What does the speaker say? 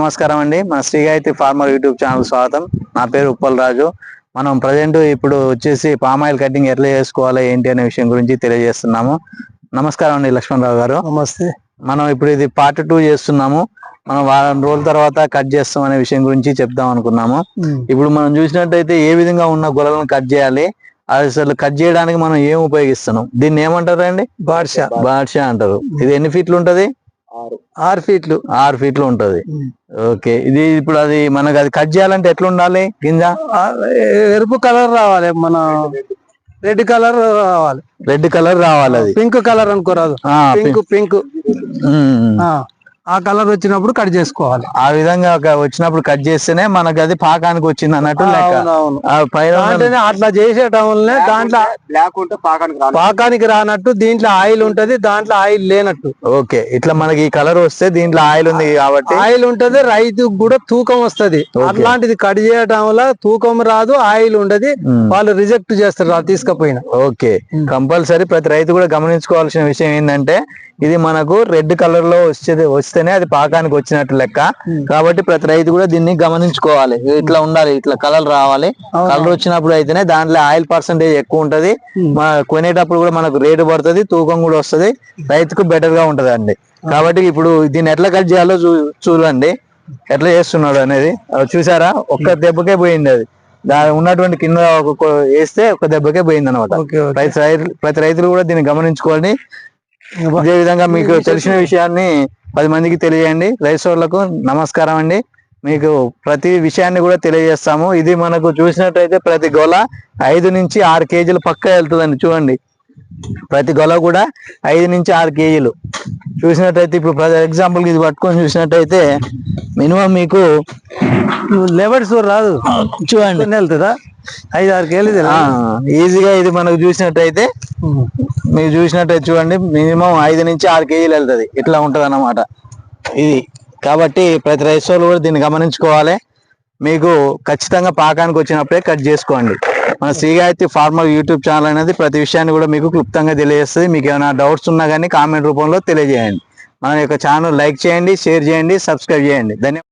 నమస్కారం అండి. మన శ్రీగాయత్రి ఫార్మర్ యూట్యూబ్ ఛానల్ స్వాగతం. నా పేరు ఉప్పల్ రాజు. మనం ప్రజెంట్ ఇప్పుడు వచ్చేసి పామ్ ఆయిల్ కటింగ్ ఎట్లా చేసుకోవాలి ఏంటి అనే విషయం గురించి తెలియజేస్తున్నాము. నమస్కారం అండి లక్ష్మణరావు గారు. నమస్తే. మనం ఇప్పుడు ఇది పార్ట్ టూ చేస్తున్నాము. మనం వారం రోజుల తర్వాత కట్ చేస్తాం అనే విషయం గురించి చెప్దాం అనుకున్నాము. ఇప్పుడు మనం చూసినట్టయితే ఏ విధంగా ఉన్న గొలలను కట్ చేయాలి అసలు కట్ చేయడానికి మనం ఏం ఉపయోగిస్తున్నాం? దీన్ని ఏమంటారు అండి? బాడ్షా బాడ్షా అంటారు. ఇది ఎన్ని ఫీట్లు ఉంటది? ఆరు. ఫీట్లు. ఆరు ఫీట్లు ఉంటది. ఓకే. ఇది ఇప్పుడు అది మనకు అది కట్ చేయాలంటే ఎట్లా ఉండాలి? గింజ? ఎరుపు కలర్ రావాలి మన రెడ్ కలర్ రావాలి. రెడ్ కలర్ రావాలి అది. Pink colour అనుకోరాదు. Pink pink. ఆ, కలర్ వచ్చినప్పుడు కట్ చేసుకోవాలి. ఆ విధంగా ఒక వచ్చినప్పుడు కట్ చేస్తేనే మనకు అది పాకానికి వచ్చింది అన్నట్టు పైన దాంట్లోనే అట్లా చేసేటం వల్లనే దాంట్లో లేకుంటే పాకానికి రాను పాకానికి రానట్టు దీంట్లో ఆయిల్ ఉంటది దాంట్లో ఆయిల్ లేనట్టు. ఓకే ఇట్లా మనకి ఈ కలర్ వస్తే దీంట్లో ఆయిల్ ఉంది కాబట్టి. ఆయిల్ ఉంటది రైతుకు కూడా తూకం వస్తది. అట్లాంటిది కట్ చేయడం వల్ల తూకం రాదు ఆయిల్ ఉండదు. వాళ్ళు రిజెక్ట్ చేస్తారు తీసుకపోయినా. ఓకే కంపల్సరీ ప్రతి రైతు కూడా గమనించుకోవాల్సిన విషయం ఏంటంటే ఇది మనకు రెడ్ కలర్లో వచ్చేది వస్తేనే అది పాకానికి వచ్చినట్టు లెక్క. కాబట్టి ప్రతి రైతు కూడా దీన్ని గమనించుకోవాలి. ఇట్లా ఉండాలి ఇట్లా కలర్ రావాలి. కలర్ వచ్చినప్పుడు అయితేనే దాంట్లో ఆయిల్ పర్సంటేజ్ ఎక్కువ ఉంటది. మన కొనేటప్పుడు కూడా మనకు రేటు పడుతుంది తూకం కూడా వస్తది. రైతుకు బెటర్గా ఉంటది అండి కాబట్టి ఇప్పుడు దీన్ని ఎట్లా కట్ చేయాలో చూ చూడండి. ఎట్లా చేస్తున్నాడు అనేది. చూసారా? ఒక్క దెబ్బకే పోయింది అది. దాని ఉన్నటువంటి కింద వేస్తే ఒక దెబ్బకే పోయింది అనమాట ప్రతి రైతులు కూడా దీన్ని గమనించుకోండి ఇదే విధంగా మీకు తెలిసిన విషయాన్ని పది మందికి తెలియజేయండి. రైతులకు నమస్కారం అండి. మీకు ప్రతి విషయాన్ని కూడా తెలియజేస్తాము. ఇది మనకు చూసినట్టయితే ప్రతి గొల ఐదు నుంచి ఆరు కేజీలు పక్క వెళ్తుందండి చూడండి. ప్రతి గొల కూడా ఐదు నుంచి ఆరు కేజీలు. చూసినట్టయితే ఇప్పుడు ఫర్ ఎగ్జాంపుల్ ఇది పట్టుకొని చూసినట్టయితే మినిమం మీకు లెవెల్స్ రాదు. చూడండి. వెళ్తుందా? ఐదు ఆరు కేజీలు ఈజీగా ఇది మనకు చూసినట్టయితే మీరు చూసినట్టయితే చూడండి మినిమం ఐదు నుంచి ఆరు కేజీలు వెళ్తుంది. ఇట్లా ఉంటుంది అన్నమాట ఇది. కాబట్టి ప్రతి రైతులు కూడా దీన్ని గమనించుకోవాలి. మీకు ఖచ్చితంగా పాకానికి వచ్చినప్పుడే కట్ చేసుకోండి. మన శ్రీగాయత్రి ఫార్మర్ యూట్యూబ్ ఛానల్ అనేది ప్రతి విషయాన్ని కూడా మీకు క్లుప్తంగా తెలియజేస్తుంది. మీకు ఏమైనా డౌట్స్ ఉన్నా కానీ కామెంట్ రూపంలో తెలియజేయండి. మన యొక్క ఛానల్ లైక్ చేయండి షేర్ చేయండి సబ్స్క్రైబ్ చేయండి. ధన్యవాదాలు.